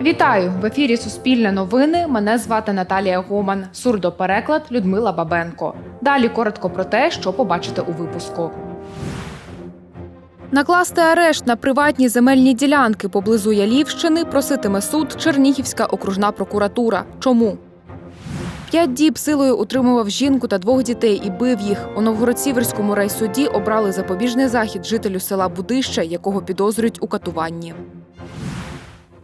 Вітаю в ефірі Суспільне новини. Мене звати Наталія Гоман. Сурдопереклад Людмила Бабенко. Далі коротко про те, що побачите у випуску. Накласти арешт на приватні земельні ділянки поблизу Ялівщини проситиме суд Чернігівська окружна прокуратура. Чому? П'ять діб силою утримував жінку та двох дітей і бив їх. У Новгород-Сіверському райсуді обрали запобіжний захід жителю села Будище, якого підозрюють у катуванні.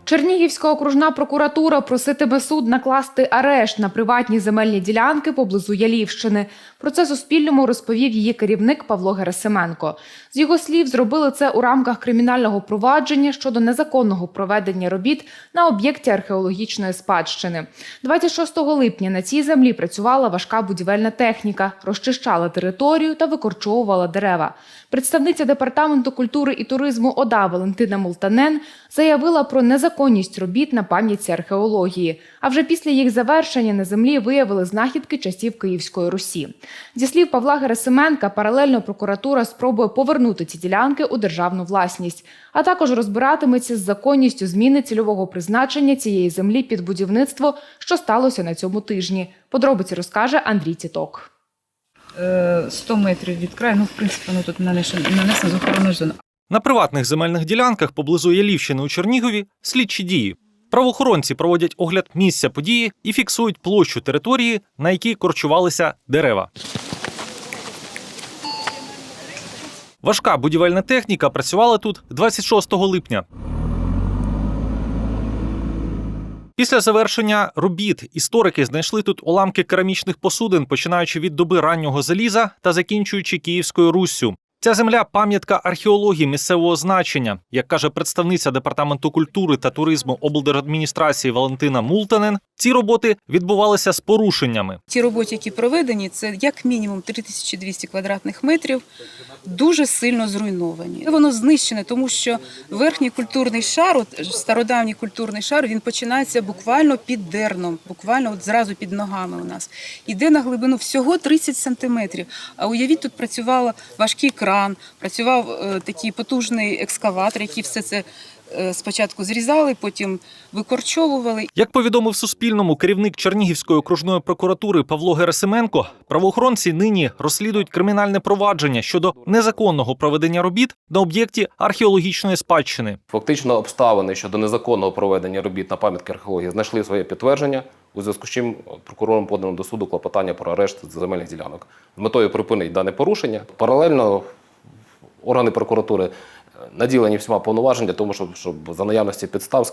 Чернігівська окружна прокуратура проситиме суд накласти арешт на приватні земельні ділянки поблизу Ялівщини. Про це Суспільному розповів її керівник Павло Герасименко. З його слів, зробили це у рамках кримінального провадження щодо незаконного проведення робіт на об'єкті археологічної спадщини. 26 липня на цій землі працювала важка будівельна техніка, розчищала територію та викорчовувала дерева. Представниця департаменту культури і туризму ОДА Валентина Мултанен заявила про незаконність робіт на пам'ятці археології. А вже після їх завершення на землі виявили знахідки часів Київської Русі. Зі слів Павла Герасименка, паралельно прокуратура спробує повернути ці ділянки у державну власність, а також розбиратиметься з законністю зміни цільового призначення цієї землі під будівництво, що сталося на цьому тижні. Подробиці розкаже Андрій Тіток. Е, 100 метрів від краю, ну, в принципі, воно тут нанесено, нанесено з охоронної зони. На приватних земельних ділянках поблизу Ялівщини у Чернігові слідчі дії. Правоохоронці проводять огляд місця події і фіксують площу території, на якій корчувалися дерева. Важка будівельна техніка працювала тут 26 липня. Після завершення робіт історики знайшли тут уламки керамічних посудин, починаючи від доби раннього заліза та закінчуючи Київською Руссю. Ця земля пам'ятка археології місцевого значення, як каже представниця департаменту культури та туризму облдержадміністрації Валентина Мултанен. Ці роботи відбувалися з порушеннями. Ті роботи, які проведені, це як мінімум 3200 квадратних метрів, дуже сильно зруйновані. Воно знищене, тому що верхній культурний шар, от стародавній культурний шар, він починається буквально під дерном, буквально от зразу під ногами у нас. Іде на глибину всього 30 сантиметрів. А уявіть, тут працював важкий кран, працював е, такий потужний екскаватор, який все це спочатку зрізали, потім викорчовували. Як повідомив Суспільному керівник Чернігівської окружної прокуратури Павло Герасименко, правоохоронці нині розслідують кримінальне провадження щодо незаконного проведення робіт на об'єкті археологічної спадщини. Фактично обставини щодо незаконного проведення робіт на пам'ятки археології знайшли своє підтвердження, у зв'язку з чим прокурором подано до суду клопотання про арешт земельних ділянок з метою припинити дане порушення. Паралельно органи прокуратури е, наділені всіма повноважень для того, щоб, щоб за наявності підстав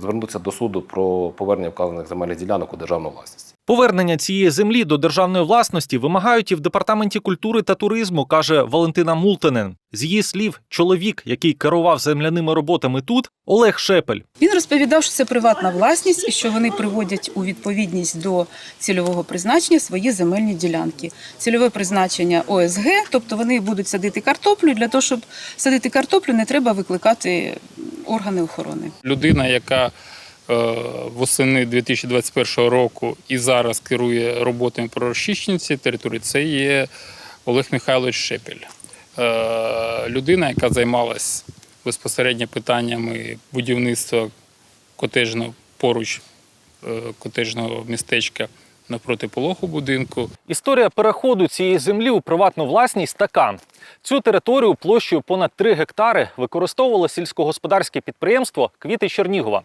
звернутися до суду про повернення вказаних земельних ділянок у державну власність. Повернення цієї землі до державної власності вимагають і в департаменті культури та туризму, каже Валентина Мултенен. З її слів, чоловік, який керував земляними роботами тут, Олег Шепель. Він розповідав, що це приватна власність і що вони приводять у відповідність до цільового призначення свої земельні ділянки. Цільове призначення ОСГ, тобто вони будуть садити картоплю. Для того, щоб садити картоплю, не треба викликати органи охорони. людина, яка восени 2021 року і зараз керує роботами про розчищення цієї території, це є Олег Михайлович Шепель. Е, Людина, яка займалась безпосередньо питаннями будівництва котежного поруч е, котежного містечка навпроти пологу будинку. Історія переходу цієї землі у приватну власність така: цю територію площею понад 3 гектари використовувало сільськогосподарське підприємство Квіти Чернігова.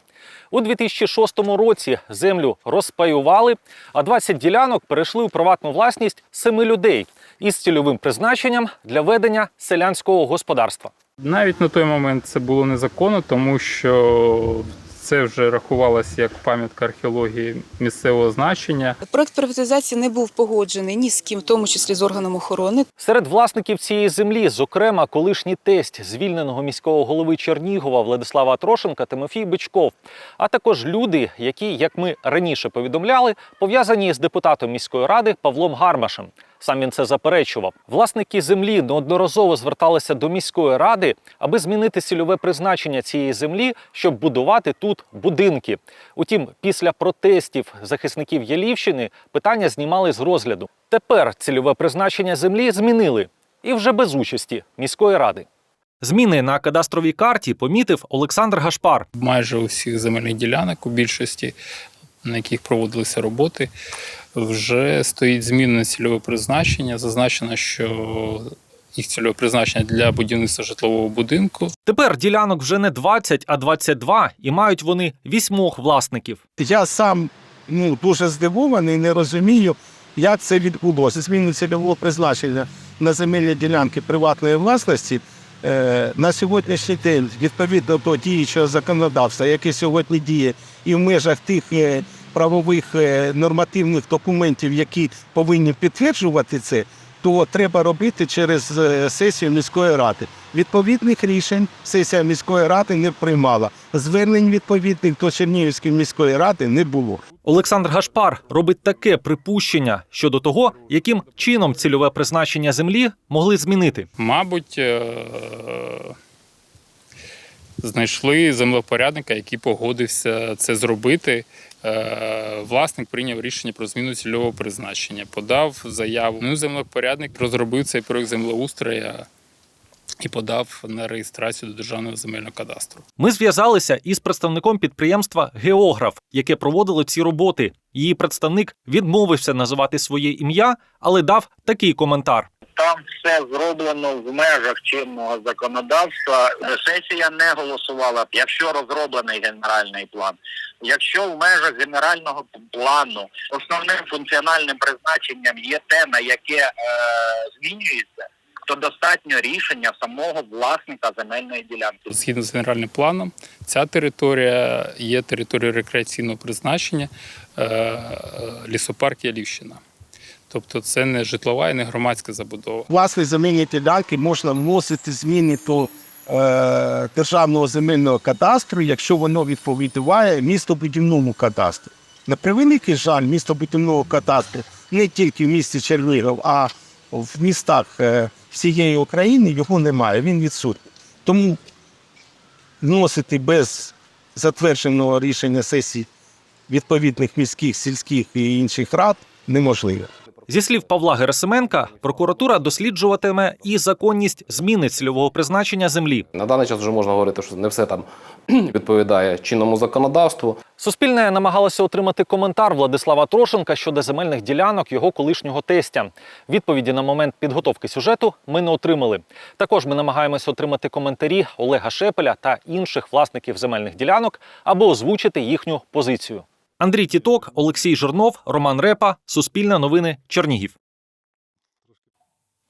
У 2006 році землю розпаювали, а 20 ділянок перейшли у приватну власність семи людей із цільовим призначенням для ведення селянського господарства. Навіть на той момент це було незаконно, тому що це вже рахувалося як пам'ятка археології місцевого значення. Проект приватизації не був погоджений ні з ким, в тому числі з органом охорони. Серед власників цієї землі, зокрема, колишній тесть звільненого міського голови Чернігова Владислава Трошенка Тимофій Бичков, а також люди, які, як ми раніше повідомляли, пов'язані з депутатом міської ради Павлом Гармашем. Сам він це заперечував. Власники землі неодноразово зверталися до міської ради, аби змінити цільове призначення цієї землі, щоб будувати тут будинки. Утім, після протестів захисників Ялівщини питання знімали з розгляду. Тепер цільове призначення землі змінили і вже без участі міської ради. Зміни на кадастровій карті помітив Олександр Гашпар. майже усіх земельних ділянок, у більшості, на яких проводилися роботи, вже стоїть змінене цільове призначення. Зазначено, що їх цільове призначення для будівництва житлового будинку. Тепер ділянок вже не 20, а 22, і мають вони вісьмох власників. Я сам ну, дуже здивований, не розумію, як це відбулося. Зміни цільового призначення на земельні ділянки приватної власності е, на сьогоднішній день, відповідно до діючого законодавства, яке сьогодні діє, і в межах тих е, правових е, нормативних документів, які повинні підтверджувати це, то треба робити через е, сесію міської ради. Відповідних рішень сесія міської ради не приймала. Звернень відповідних до Чернігівської міської ради не було. Олександр Гашпар робить таке припущення щодо того, яким чином цільове призначення землі могли змінити. Мабуть, е, знайшли землепорядника, який погодився це зробити. Е, Власник прийняв рішення про зміну цільового призначення, подав заяву. Ну, землепорядник розробив цей проект землеустрою і подав на реєстрацію до державного земельного кадастру. Ми зв'язалися із представником підприємства Географ, яке проводило ці роботи. Її представник відмовився називати своє ім'я, але дав такий коментар. Там все зроблено в межах чинного законодавства. Сесія не голосувала якщо розроблений генеральний план. Якщо в межах генерального плану основним функціональним призначенням є те, на яке е, змінюється, то достатньо рішення самого власника земельної ділянки. Згідно з генеральним планом, ця територія є територією рекреаційного призначення е, е, лісопарк Ялівщина. Тобто це не житлова і не громадська забудова. Власне, земельні ділянки можна вносити зміни до е, державного земельного кадастру, якщо воно відповідає містобудівному кадастру. На превеликий жаль, містобудівного кадастру не тільки в місті Чернігів, а в містах е, всієї України його немає, він відсутній. Тому вносити без затвердженого рішення сесії відповідних міських, сільських і інших рад неможливо. Зі слів Павла Герасименка, прокуратура досліджуватиме і законність зміни цільового призначення землі. На даний час вже можна говорити, що не все там відповідає чинному законодавству. Суспільне намагалося отримати коментар Владислава Трошенка щодо земельних ділянок його колишнього тестя. Відповіді на момент підготовки сюжету ми не отримали. Також ми намагаємося отримати коментарі Олега Шепеля та інших власників земельних ділянок або озвучити їхню позицію. Андрій Тіток, Олексій Жирнов, Роман Репа, Суспільне новини, Чернігів.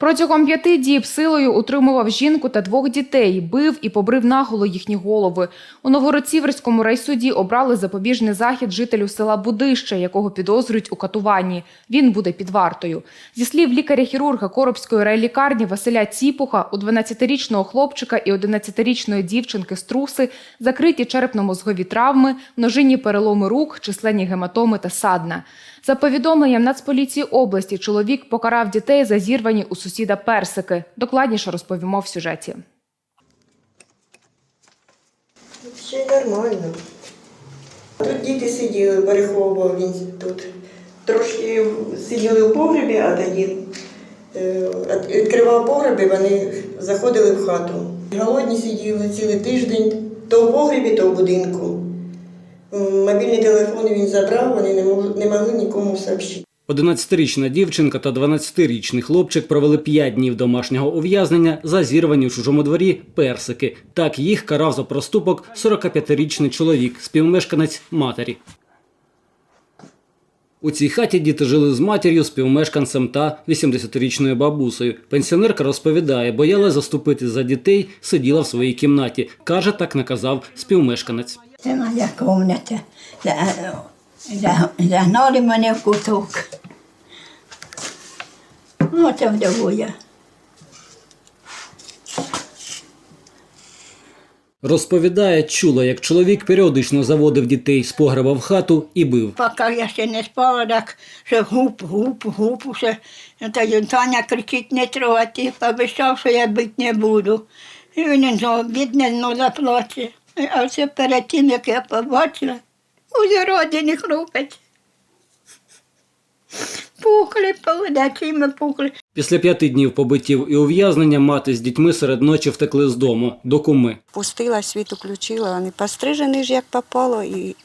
Протягом п'яти діб силою утримував жінку та двох дітей, бив і побрив наголо їхні голови. У Новгородцівському райсуді обрали запобіжний захід жителю села Будище, якого підозрюють у катуванні. Він буде під вартою. Зі слів лікаря-хірурга Коробської райлікарні Василя Ціпуха, у 12-річного хлопчика і 11-річної дівчинки струси закриті черепно-мозгові травми, множинні переломи рук, численні гематоми та садна. За повідомленням Нацполіції області, чоловік покарав дітей за зірвані у сусіда персики. Докладніше розповімо в сюжеті. Ще нормально. Тут діти сиділи, переховував він тут. Трошки сиділи в погребі, а тоді е, відкривав погреб і вони заходили в хату. Голодні сиділи цілий тиждень, то в погребі, то в будинку. Мобільні телефони він забрав, вони не могли, не могли нікому сообщити. 11-річна дівчинка та 12-річний хлопчик провели 5 днів домашнього ув'язнення за зірвані у чужому дворі персики. Так їх карав за проступок 45-річний чоловік, співмешканець матері. У цій хаті діти жили з матір'ю, співмешканцем та 80-річною бабусею. Пенсіонерка розповідає, боялась заступити за дітей, сиділа в своїй кімнаті. Каже, так наказав співмешканець. Це моя за- Загнали мене в куток. Ну, це вдовоя. Розповідає, чула, як чоловік періодично заводив дітей з погреба в хату і бив. Поки я ще не спала, так ще гуп, гуп, гуп, все. Ну, Тоді Таня кричить, не трогати, пообіцяв, що я бити не буду. І він знову бідне, ну заплаче. А все перед тим, як я побачила, у родині хлопець. Пухли, поводачима пухли. Після п'яти днів побиттів і ув'язнення мати з дітьми серед ночі втекли з дому до куми. Пустила, світ включила, вони пострижені ж як попало, і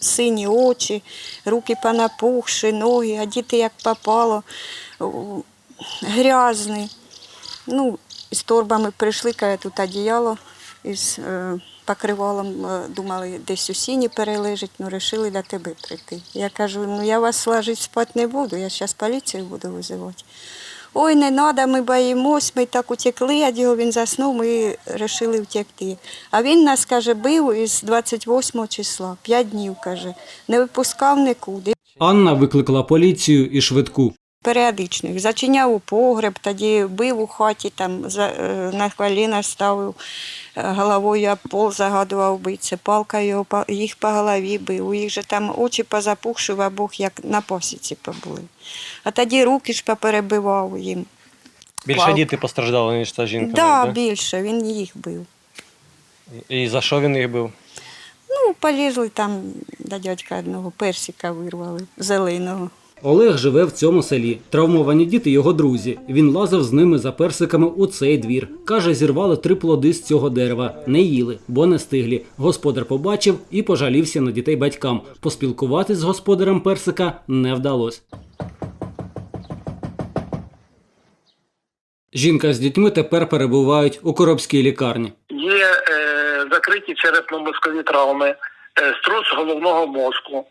сині очі, руки понапухші, ноги, а діти як попало, грязні. Ну, з торбами прийшли, каже, тут одіяло із е, покривалом, е, думали, десь у сіні перележить, ну вирішили до тебе прийти. Я кажу, ну я вас ложити спати не буду, я зараз поліцію буду визивати. Ой, не треба, ми боїмось, ми так утекли, від його він заснув, ми вирішили втекти. А він нас, каже, бив із 28 числа, 5 днів, каже, не випускав нікуди. Анна викликала поліцію і швидку. Періодично їх зачиняв у погреб, тоді бив у хаті, там е, на коліна ставив, е, головою об пол загадував битися, палкою його їх по голові бив. У їх же там очі позапухши в обох, як на посіці побули. А тоді руки ж поперебивав їм. Більше Вау. діти постраждали, ніж та жінка. Так, да, да? більше, він їх бив. І за що він їх бив? Ну, полізли там до дядька одного персика вирвали, зеленого. Олег живе в цьому селі. Травмовані діти його друзі. Він лазив з ними за персиками у цей двір. Каже, зірвали три плоди з цього дерева. Не їли, бо не стиглі. Господар побачив і пожалівся на дітей батькам. Поспілкуватись з господарем персика не вдалося. Жінка з дітьми тепер перебувають у коробській лікарні. Є е, закриті черепно-мозкові травми, е, струс головного мозку.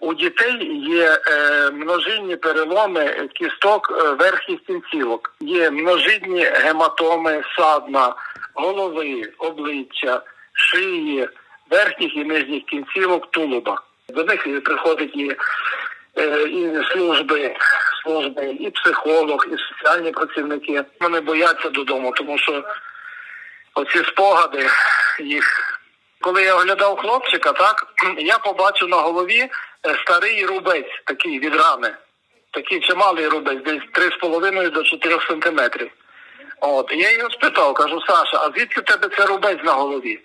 У дітей є е, множинні переломи кісток е, верхніх кінцівок, є множинні гематоми, садна, голови, обличчя, шиї, верхніх і нижніх кінцівок, тулуба. До них приходять і, е, і служби, служби, і психолог, і соціальні працівники. Вони бояться додому, тому що оці спогади їх. Коли я оглядав хлопчика, так я побачив на голові е, старий рубець, такий від рани. Такий чималий рубець, десь 3,5 до 4 сантиметрів. От я його спитав, кажу, Саша, а звідки в тебе це рубець на голові?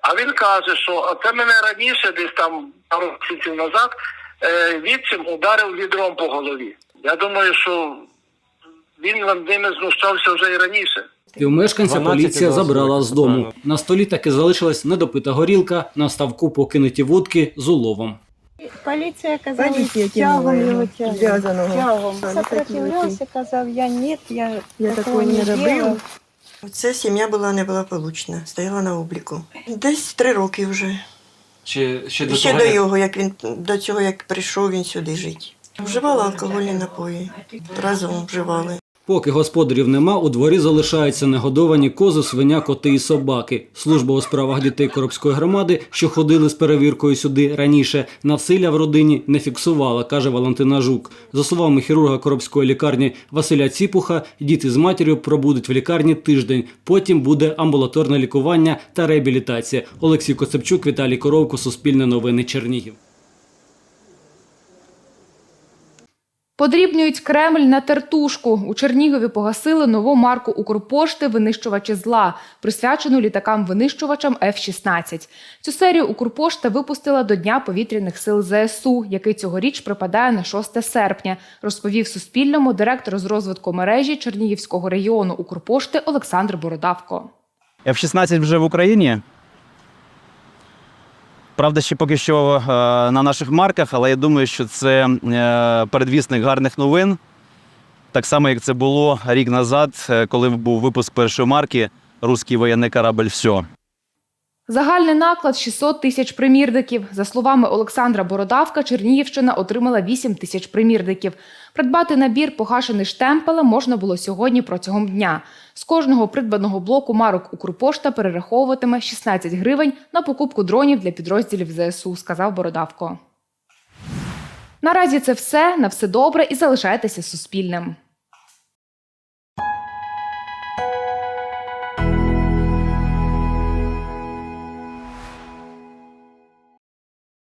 А він каже, що це мене раніше, десь там пару місяців назад, е, відчим ударив відром по голові. Я думаю, що він ними знущався вже і раніше. Співмешканця 12 поліція забрала з дому. На столі таки залишилась недопита горілка, на ставку покинуті вудки з уловом. Поліція казала, Поліція тягом його тягом. Тягом. Сопротивлявся, казав, я ні, я, Я такого не робив. Ця сім'я була неблагополучна, стояла на обліку. Десь три роки вже. Чи ще до Ще того, до як- його, як він до цього, як прийшов він сюди жити. Вживала алкогольні напої. Разом вживали. Поки господарів нема, у дворі залишаються негодовані кози, свиня, коти і собаки. Служба у справах дітей Коробської громади, що ходили з перевіркою сюди раніше, насилля в родині не фіксувала, каже Валентина Жук. За словами хірурга Коробської лікарні Василя Ціпуха, діти з матір'ю пробудуть в лікарні тиждень. Потім буде амбулаторне лікування та реабілітація. Олексій Коцепчук, Віталій Коровко, Суспільне новини Чернігів. Подрібнюють Кремль на тертушку. У Чернігові погасили нову марку Укрпошти «Винищувачі зла», присвячену літакам-винищувачам F-16. Цю серію Укрпошта випустила до Дня повітряних сил ЗСУ, який цьогоріч припадає на 6 серпня, розповів Суспільному директор з розвитку мережі Чернігівського регіону Укрпошти Олександр Бородавко. F-16 вже в Україні. Правда, ще поки що е, на наших марках, але я думаю, що це е, передвісник гарних новин. Так само, як це було рік назад, е, коли був випуск першої марки Руський воєнний корабль «Все». Загальний наклад 600 тисяч примірників. За словами Олександра Бородавка, Чернігівщина отримала 8 тисяч примірників. Придбати набір, погашений штемпелем, можна було сьогодні протягом дня. З кожного придбаного блоку марок Укрпошта перераховуватиме 16 гривень на покупку дронів для підрозділів ЗСУ, сказав Бородавко. Наразі це все. На все добре і залишайтеся Суспільним.